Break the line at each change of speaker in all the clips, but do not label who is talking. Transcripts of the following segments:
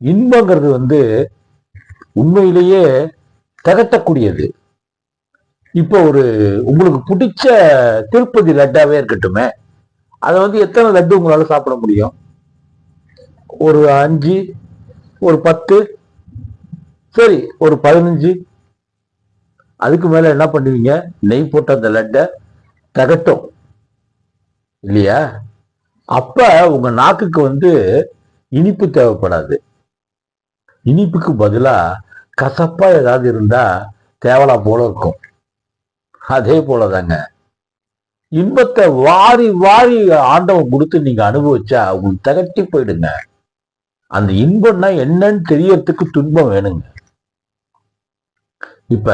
இன்பங்கிறது வந்து உண்மையிலேயே திரட்டக்கூடியது இப்போ ஒரு உங்களுக்கு பிடிச்ச திருப்பதி லட்டாவே இருக்கட்டுமே அதை வந்து எத்தனை லட்டு உங்களால் சாப்பிட முடியும்? ஒரு அஞ்சு ஒரு பத்து சரி ஒரு பதினஞ்சு. அதுக்கு மேலே என்ன பண்ணுவீங்க? நெய் போட்ட அந்த லட்டை தகட்டும் இல்லையா? அப்போ உங்கள் நாக்குக்கு வந்து இனிப்பு தேவைப்படாது. இனிப்புக்கு பதிலாக கசப்பாக ஏதாவது இருந்தால் தேவலா போல இருக்கும். அதே போலதாங்க. இன்பத்தை வாரி வாரி ஆண்டவன் கொடுத்து நீங்க அனுபவிச்சா உங்களுக்கு தகட்டி போயிடுங்க. அந்த இன்பம்னா என்னன்னு தெரியறதுக்கு துன்பம் வேணுங்க. இப்ப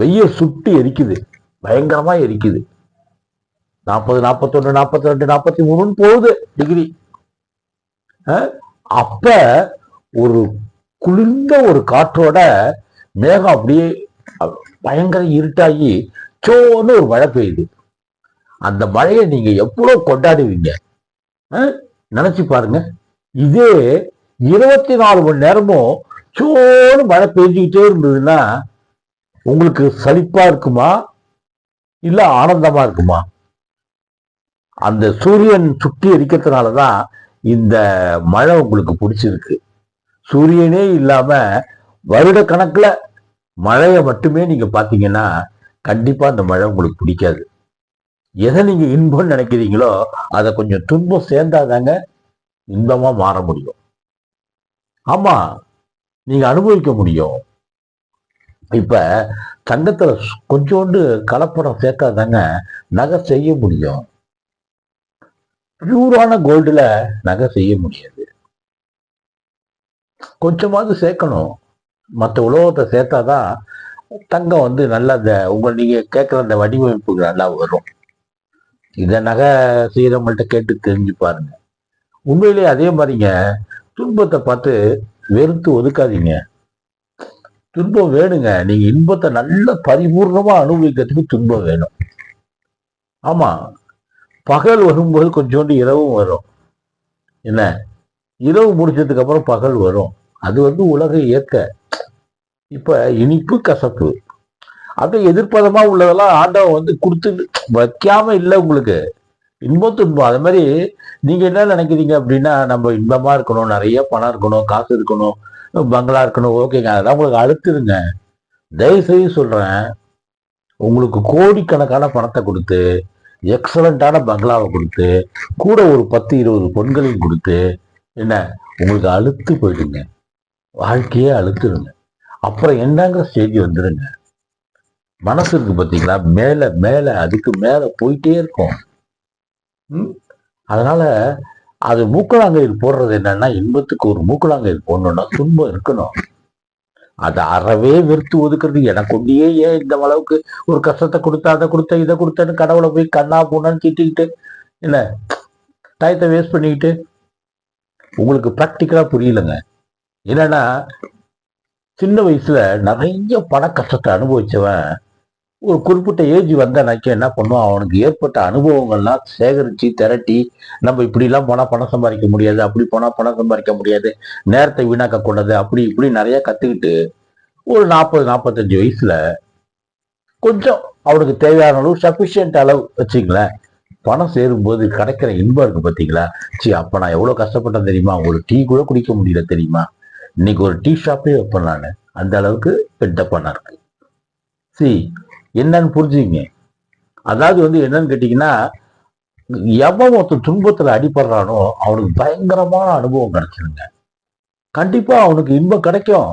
வெய்ய சுட்டு எரிக்குது. பயங்கரமா எரிக்குது. நாற்பது நாற்பத்தொன்று நாற்பத்தி ரெண்டு நாற்பத்தி மூணுன்னு போகுது. டிகிரி. அஹ், அப்ப ஒரு குளிர்ந்த ஒரு காற்றோட மேகம் அப்படியே பயங்கர இருட்டாகி சோன்னு ஒரு மழை பெய்யுது. அந்த மழையை நீங்க எவ்வளவு கொண்டாடுவீங்க? நினைச்சு பாருங்க. இதே இருபத்தி நாலு மணி நேரமும் சோன்னு மழை பெஞ்சுக்கிட்டே இருந்ததுன்னா உங்களுக்கு சலிப்பா இருக்குமா? இல்ல ஆனந்தமா இருக்குமா? அந்த சூரியன் சுட்டி எரிக்கிறதுனாலதான் இந்த மழை உங்களுக்கு பிடிச்சிருக்கு. சூரியனே இல்லாம வருட கணக்குல மழையை மட்டுமே நீங்க பாத்தீங்கன்னா கண்டிப்பா அந்த மழை உங்களுக்கு பிடிக்காது. எதை நீங்க இன்பம்னு நினைக்கிறீங்களோ அதை கொஞ்சம் துன்பம் சேர்ந்தாதாங்க இன்பமா மாற முடியும். ஆமா நீங்க அனுபவிக்க முடியும். இப்ப தங்கத்துல கொஞ்சோண்டு கலப்படம் சேர்க்காதாங்க நகை செய்ய முடியும். பியூரான கோல்டுல நகை செய்ய முடியாது. கொஞ்சமாவது சேர்க்கணும். மற்ற உலோகத்தை சேர்த்தாதான் தங்கம் வந்து நல்லா அந்த உங்கள் நீங்கள் கேட்குற அந்த வடிவமைப்புக்கு நல்லா வரும். இதை நகை செய்கிறவங்கள்ட்ட கேட்டு தெரிஞ்சு பாருங்க. உண்மையிலேயே அதே மாதிரிங்க துன்பத்தை பார்த்து வெறுத்து ஒதுக்காதீங்க. துன்பம் வேணுங்க. நீங்க இன்பத்தை நல்ல பரிபூர்ணமா அனுபவிக்கிறதுக்கு துன்பம் வேணும். ஆமா. பகல் வரும்போது கொஞ்சோண்டு இரவும் வரும். என்ன? இரவு முடிச்சதுக்கு அப்புறம் பகல் வரும். அது வந்து உலக இயக்க இப்ப இனிப்பு கசப்பு. அது எதிர்ப்பதமா உள்ளதெல்லாம் ஆண்டவன் வந்து கொடுத்து வைக்காம இல்லை உங்களுக்கு. இன்பம் துன்பம். அது மாதிரி நீங்க என்ன நினைக்கிறீங்க அப்படின்னா நம்ம இன்பமா இருக்கணும் நிறைய பணம் இருக்கணும் காசு இருக்கணும் பங்களா இருக்கணும் ஓகேங்க அதெல்லாம் உங்களுக்கு அழுத்துருங்க. தயவு செய்து சொல்றேன் உங்களுக்கு கோடிக்கணக்கான பணத்தை கொடுத்து எக்ஸலண்டான பங்களாவை கொடுத்து கூட ஒரு பத்து இருபது பொண்களையும் கொடுத்து என்ன? உங்களுக்கு அழுத்து போயிடுங்க. வாழ்க்கையே அழுத்துருங்க. அப்புறம் என்னங்கிற ஸ்டேஜ் வந்துடுங்க மனசு இருக்கு பார்த்தீங்களா மேலே மேலே அதுக்கு மேலே போயிட்டே இருக்கும். ம்? அதனால அது மூக்கலாங்கயிறு போடுறது என்னன்னா இன்பத்துக்கு ஒரு மூக்கலாங்கயிறு போடணும்னா துன்பம் இருக்கணும். அதை அறவே வெறுத்து ஒதுக்குறது எனக்கு ஒண்டியே ஏன் இந்த அளவுக்கு ஒரு கஷ்டத்தை கொடுத்தா அதை கொடுத்த இதை கொடுத்தேன்னு கடவுளை போய் கண்ணா பூனான்னு திட்டிக்கிட்டு என்ன டயத்தை வேஸ்ட் பண்ணிக்கிட்டு உங்களுக்கு ப்ராக்டிக்கலாக புரியலங்க. என்னன்னா சின்ன வயசுல நிறைய பண கஷ்டத்தை அனுபவிச்சவன் ஒரு குறிப்பிட்ட ஏஜ் வந்தனாக்கி என்ன பண்ணுவான்? அவனுக்கு ஏற்பட்ட அனுபவங்கள்லாம் சேகரித்து திரட்டி நம்ம இப்படிலாம் போனால் பணம் சம்பாதிக்க முடியாது அப்படி போனால் பணம் சம்பாதிக்க முடியாது நேரத்தை வீணாக்க கூடாது அப்படி இப்படி நிறையா கற்றுக்கிட்டு ஒரு நாற்பது நாற்பத்தஞ்சு வயசில் கொஞ்சம் அவனுக்கு தேவையான அளவு சஃபிஷியன்ட் அளவு வச்சுங்களேன். பணம் சேரும்போது கிடைக்கிற இன்பம் இருக்கு பார்த்தீங்களா சி அப்போ நான் எவ்வளோ கஷ்டப்பட்டேன் தெரியுமா? ஒரு டீ கூட குடிக்க முடியல தெரியுமா? இன்னைக்கு ஒரு டீ ஷாப்பே வைப்பேன் நான். அந்த அளவுக்கு பெட்ட பணம் இருக்கு. சி என்னன்னு புரிஞ்சுங்க அதாவது வந்து என்னன்னு கேட்டிங்கன்னா எவன் ஒருத்தர் துன்பத்தில் அடிபடுறானோ அவனுக்கு பயங்கரமான அனுபவம் கிடைச்சிருங்க. கண்டிப்பாக அவனுக்கு இன்பம் கிடைக்கும்.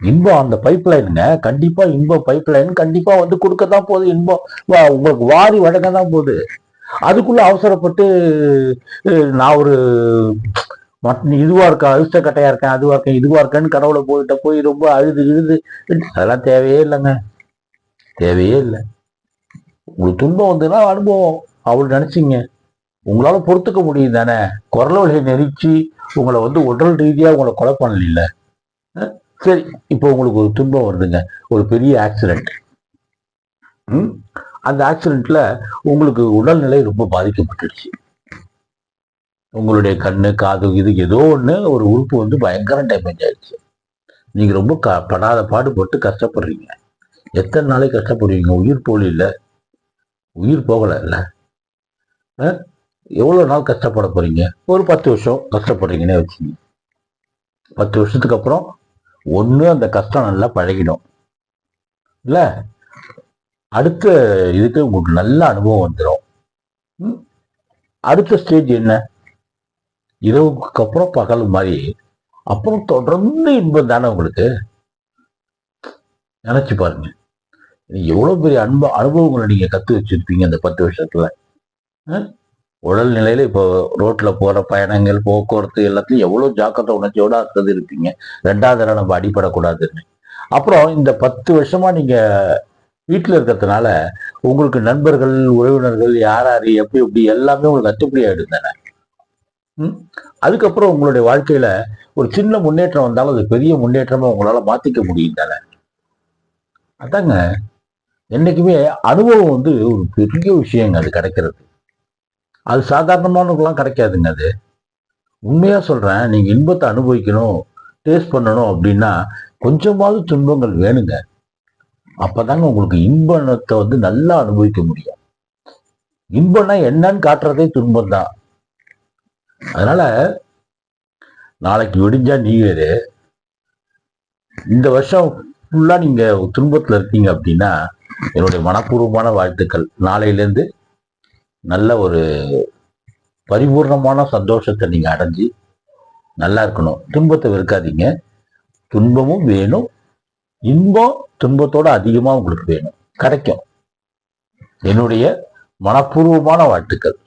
இன்பம் அந்த பைப் லைனுங்க கண்டிப்பாக இன்பம் பைப் லைன் கண்டிப்பாக வந்து கொடுக்கத்தான் போகுது. இன்பம் வா- உங்களுக்கு வாரி வழங்க தான் போகுது. அதுக்குள்ள அவசரப்பட்டு நான் ஒரு மட்- இதுவா இருக்கேன் அதிர்ஷ்ட கட்டையா இருக்கேன் அதுவா இருக்கேன் இதுவா இருக்கேன்னு கடவுளை போயிட்ட போய் ரொம்ப அழுது இழுது அதெல்லாம் தேவையே இல்லைங்க. தேவையே இல்லை. உங்களுக்கு துன்பம் வந்ததுன்னா அனுபவம். அவள் நினச்சிங்க. உங்களால பொறுத்துக்க முடியும் தானே. குரல் வழியை நெரிச்சு உங்களை வந்து உடல் ரீதியாக உங்களை கொலை பண்ணல சரி இப்போ உங்களுக்கு ஒரு துன்பம் வருதுங்க. ஒரு பெரிய ஆக்சிடென்ட் அந்த ஆக்சிடென்ட்ல உங்களுக்கு உடல்நிலை ரொம்ப பாதிக்கப்பட்டுடுச்சு. உங்களுடைய கண்ணு காது இது ஏதோ ஒன்று ஒரு உறுப்பு வந்து பயங்கர டேமேஜ் ஆயிடுச்சு. நீங்கள் ரொம்ப க படாத பாடுபட்டு கஷ்டப்படுறீங்க. எத்தனை நாளைக்கு கஷ்டப்படுவீங்க? உயிர் போலி இல்லை? உயிர் போகலை இல்லை? எவ்வளோ நாள் கஷ்டப்பட போகிறீங்க ஒரு பத்து வருஷம் கஷ்டப்படுறீங்கன்னே வச்சுங்க. பத்து வருஷத்துக்கு அப்புறம் ஒன்று அந்த கஷ்டம் நல்லா பழகிடும். இல்லை? அடுத்த இதுக்கு உங்களுக்கு நல்ல அனுபவம் வந்துடும் ம்? அடுத்த ஸ்டேஜ் என்ன? இரவுக்கு அப்புறம் பகல் மாதிரி. அப்புறம் தொடர்ந்து இன்பம் தானே உங்களுக்கு? நினைச்சு பாருங்க. எவ்வளவு பெரிய அன்பு அனுபவங்களை நீங்க கத்து வச்சிருப்பீங்க இந்த பத்து வருஷத்துல. உடல் நிலையில இப்போ ரோட்ல போற பயணங்கள் போக்குவரத்து எல்லாத்தையும் எவ்வளவு ஜாக்கிரதை உணர்ச்சியோட அக்கது இருப்பீங்க ரெண்டாவது தடவை நம்ம அடிபடக்கூடாதுன்னு. அப்புறம் இந்த பத்து வருஷமா நீங்க வீட்டில் இருக்கிறதுனால உங்களுக்கு நண்பர்கள் உறவினர்கள் யார் யார் எப்படி எப்படி எல்லாமே உங்களுக்கு கட்டுப்படி ஆயிடும் தானே? ம்? அதுக்கப்புறம் உங்களுடைய வாழ்க்கையில ஒரு சின்ன முன்னேற்றம் வந்தாலும் அது பெரிய முன்னேற்றமா உங்களால மாத்திக்க முடியும் தானே? அதாங்க என்னைக்குமே அனுபவம் வந்து ஒரு பெரிய விஷயங்க அது கிடைக்கிறது. அது சாதாரணமானவங்களாம் கிடைக்காதுங்க அது. உண்மையா சொல்றேன் நீங்க இன்பத்தை அனுபவிக்கணும் டேஸ்ட் பண்ணணும் அப்படின்னா கொஞ்சமாவது துன்பங்கள் வேணுங்க. அப்பதாங்க உங்களுக்கு இன்பத்தை வந்து நல்லா அனுபவிக்க முடியும். இன்பம்னா என்னன்னு காட்டுறதே துன்பம் தான் அதனால நாளைக்கு விடிஞ்சா நியூ இயரு இந்த வருஷம் ஃபுல்லா நீங்க துன்பத்துல இருக்கீங்க அப்படின்னா என்னுடைய மனப்பூர்வமான வாழ்த்துக்கள். நாளையிலேருந்து நல்ல ஒரு பரிபூர்ணமான சந்தோஷத்தை நீங்க அடைஞ்சு நல்லா இருக்கணும். துன்பத்தை வெறுக்காதீங்க. துன்பமும் வேணும் இன்பம் துன்பத்தோட அதிகமாக உங்களுக்கு வேணும். கிடைக்கும் என்னுடைய மனப்பூர்வமான வாழ்த்துக்கள்.